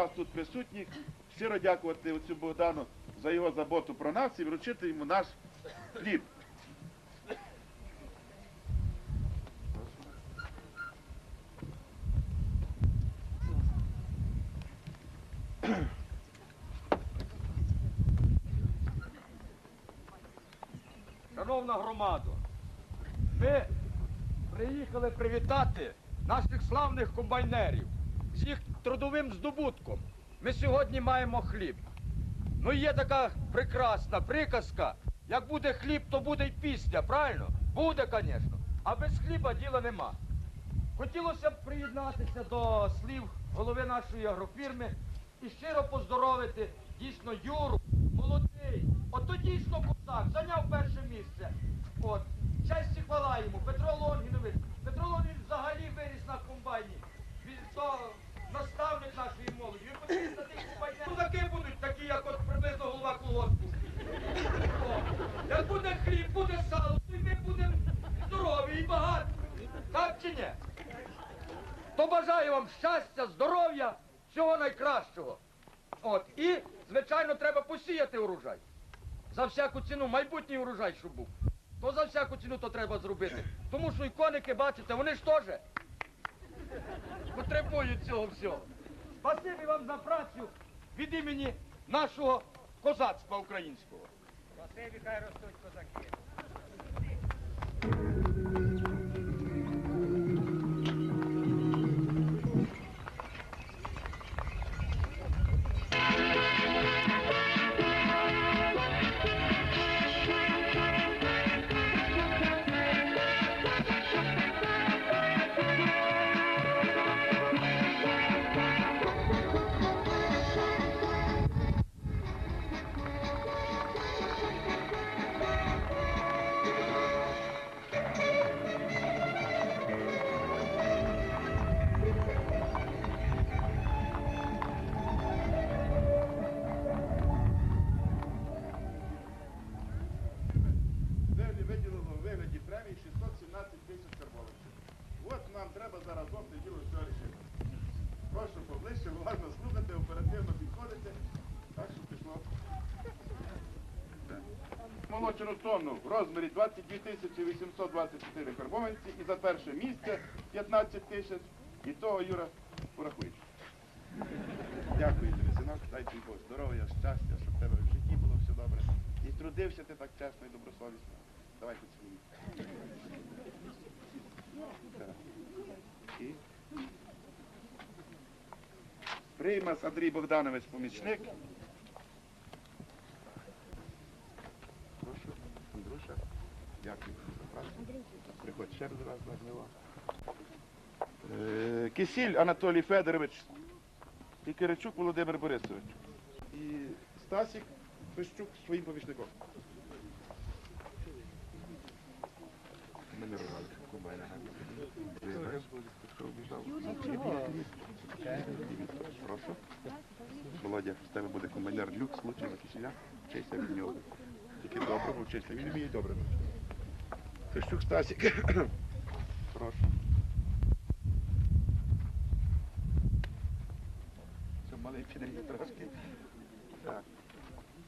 вас тут присутніх щиро дякувати оцю Богдану за його заботу про нас і вручити йому наш хліб. Шановна громада, ми приїхали привітати наших славних комбайнерів з їх трудовим здобутком. Ми сьогодні маємо хліб. Ну є така прекрасна приказка. Як буде хліб, то буде й пісня, правильно? Буде, звісно. А без хліба діла нема. Хотілося б приєднатися до слів голови нашої агрофірми і щиро поздоровити дійсно Юру, молодий, ото дійсно козак, зайняв перше місце. От, честь і хвала йому, Петро Лонгінович. Петро Лонгінович взагалі виріс на комбайні. Він то наставник нашої молоді. Він подивіться на тих комбайнерів. Козаки будуть такі, як от приблизно голова колгоспу. Як буде хліб, буде сало, то й ми будемо здорові і багаті. Так чи ні? То бажаю вам щастя, здоров'я, всього найкращого. От, і, звичайно, треба посіяти урожай. За всяку ціну, майбутній урожай, щоб був. То за всяку ціну то треба зробити. Тому що і коники, бачите, вони ж теж потребують цього всього. Спасибі вам за працю від імені нашого козацтва українського. Спасибі, хай ростуть козаки. Виділено у вигляді премії 617 тисяч карбованців. От нам треба зараз в неділю все рішити. Прошу поближче, уважно слухати, оперативно підходити. Так, що пішло. Молочену тонну в розмірі 22 тисячі 824 карбованці і за перше місце 15 тисяч. І того, Юра, порахуй. Дякую синок, дай тобі Бог здоров'я, щастя, щоб в тебе в житті було все добре. І трудився ти так чесно і добросовісно. Давай поцілуй. Так. І. Приймас Андрій Богданович, помічник. Прошу, Андрюша. Дякую. Приходь ще раз важливо. Е, Кисіль Анатолій Федорович і Киричук Володимир Борисович. І Стасік Фещук своїм помічником. Прошу. Володя, з тебе буде комбайнер люкс, лучший на кисіля. Вчися від нього. Тільки доброго вчися. Він вміє добре. Фещук Стасік. Прошу. Це підріс трошки. Так.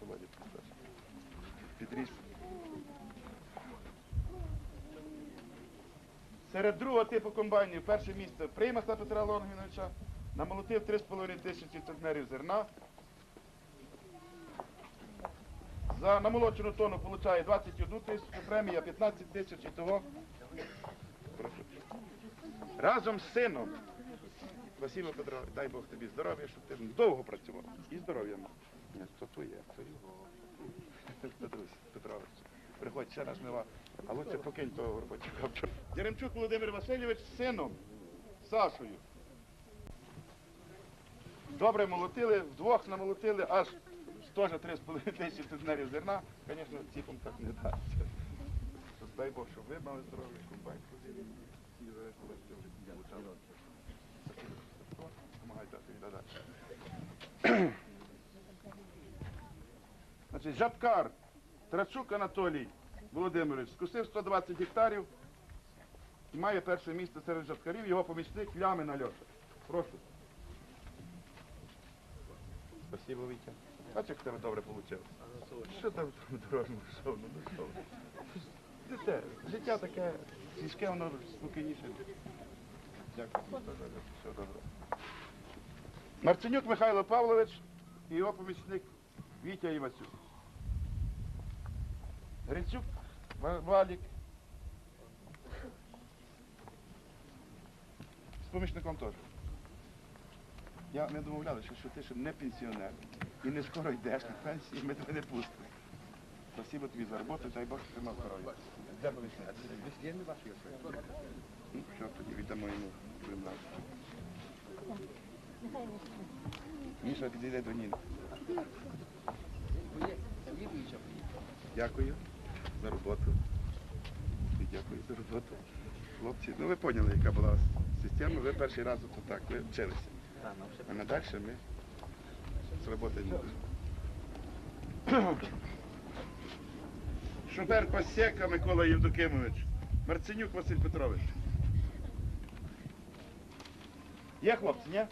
Володя, підріс. Підріс. Серед другого типу комбайнів перше місце Приймаса Петра Лонгіновича. Намолотив 3,5 тисячі центнерів зерна. За намолочену тонну получає 21 тисячу, премія 15 тисяч і того. Разом з сином Спасибо, Петро, дай Бог тобі здоров'я, щоб ти довго працював. І здоров'я мав. То твоє, то його. Петрович, приходь ще раз мила. А лучше покинь того робочого. Яремчук Володимир Васильович з сином, Сашою. Добре молотили, вдвох намолотили, аж теж 3,5 тисячі центнерів зерна. Звісно, ціпом так не дасться. Дай Бог, щоб ви мали здоров'я, комбайн ходили. Значить, Жабкар, Трачук Анатолій Володимирович, скусив 120 гектарів і має перше місце серед жабкарів, його помічник Лямин Альоша. Прошу. Спасибо, Вітя. Бачиш, як тебе добре вийшло. Що там дорожньому шоу? Ну, що? Життя таке, сільське, воно спокійніше. Дякую. Все добре. Марценюк Михайло Павлович і його помічник Вітя Івасюк. Грицюк Ва- Валік. З помічником теж. Я не домовлялися, що ти ще не пенсіонер і не скоро йдеш на пенсію, і ми тебе не пустимо. Спасибо тобі за роботу, дай Бог тримав здоров'я. Де помічник? Ну, що тоді віддамо йому примлад. Міша, підійде до Ніни. Дякую за роботу. І дякую за роботу. Хлопці, ну ви поняли, яка була система. Ви перший раз от так, ви вчилися. А надалі ми зробити Шофер Пасека Микола Євдокимович. Марценюк Василь Петрович. Є хлопці, ні?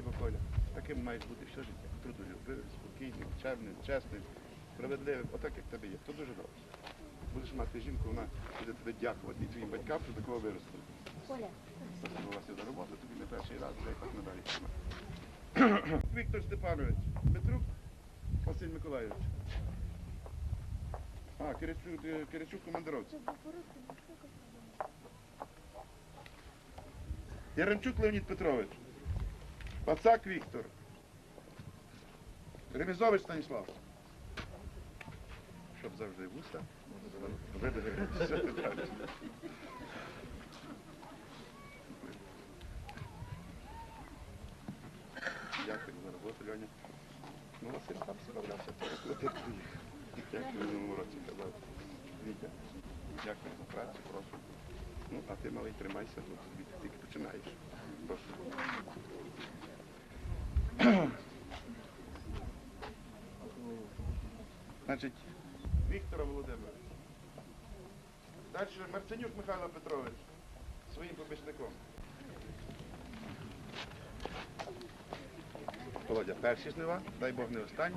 Спасибо, Коля. Таким маєш бути все життя. Трудолюбивим, спокійним, чемним, чесним, справедливим. Отак, як тебе є. То дуже добре. Будеш мати жінку, вона буде тебе дякувати і твоїм батькам, що такого виростили. Вася за роботу, тобі не перший раз, дай так надалі. Віктор Степанович, Петрук Василь Миколайович. А, Киричук, Киричук командировці. Яремчук Леонід Петрович. Пацак Віктор. Ремізович Станіслав. Щоб завжди вуста. Видивилися. Дякую за роботу, Льоня. Ну, Василь сам справлявся, ти приїхав. Як в минулому році казав. Вітя, дякую за працю, прошу. Ну, а ти, малий, тримайся, тобі тільки починаєш. Прошу. Значить, Віктора Володимирович. Далі Марценюк Михайло Петрович своїм помічником. Володя, перші жнива, дай Бог не останні.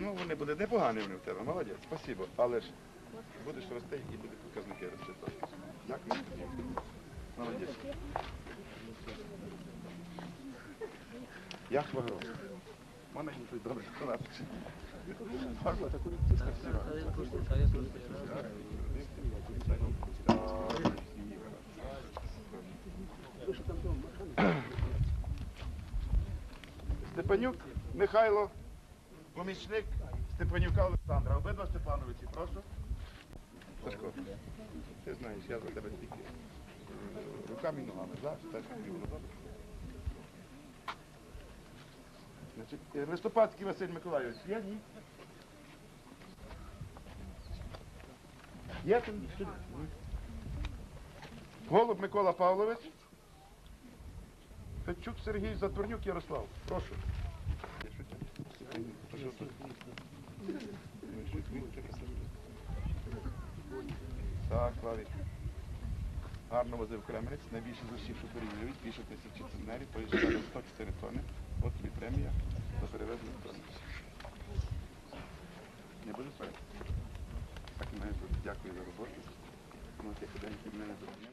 Ну, вони будуть непогані вони в тебе, молодець, спасибо. Але ж будеш рости і будуть показники рости. Дякую. Молодець. Я хвагро. Мене добре. Степанюк Михайло, помічник Степанюка Олександра. Обидва Степановичі, прошу. Сашко, ти знаєш, я за тебе тільки е, руками і ногами, так? Так, тобі було добре. Значить, е, Листопадський Василь Миколайович, є ні? Є там? Голуб Микола Павлович. Федчук Сергій Затворнюк Ярослав. Прошу. Я тут. Що? Так, Славік. Гарно возив Кремерець, найбільше з усіх шоферів, більше тисячі тонерів, поїжджали 104 тонни. От тобі премія за перевезення Кремерець. Не буде спати? Так, і мене. Дякую за роботу. Ну, от як один, який мене зрозумів.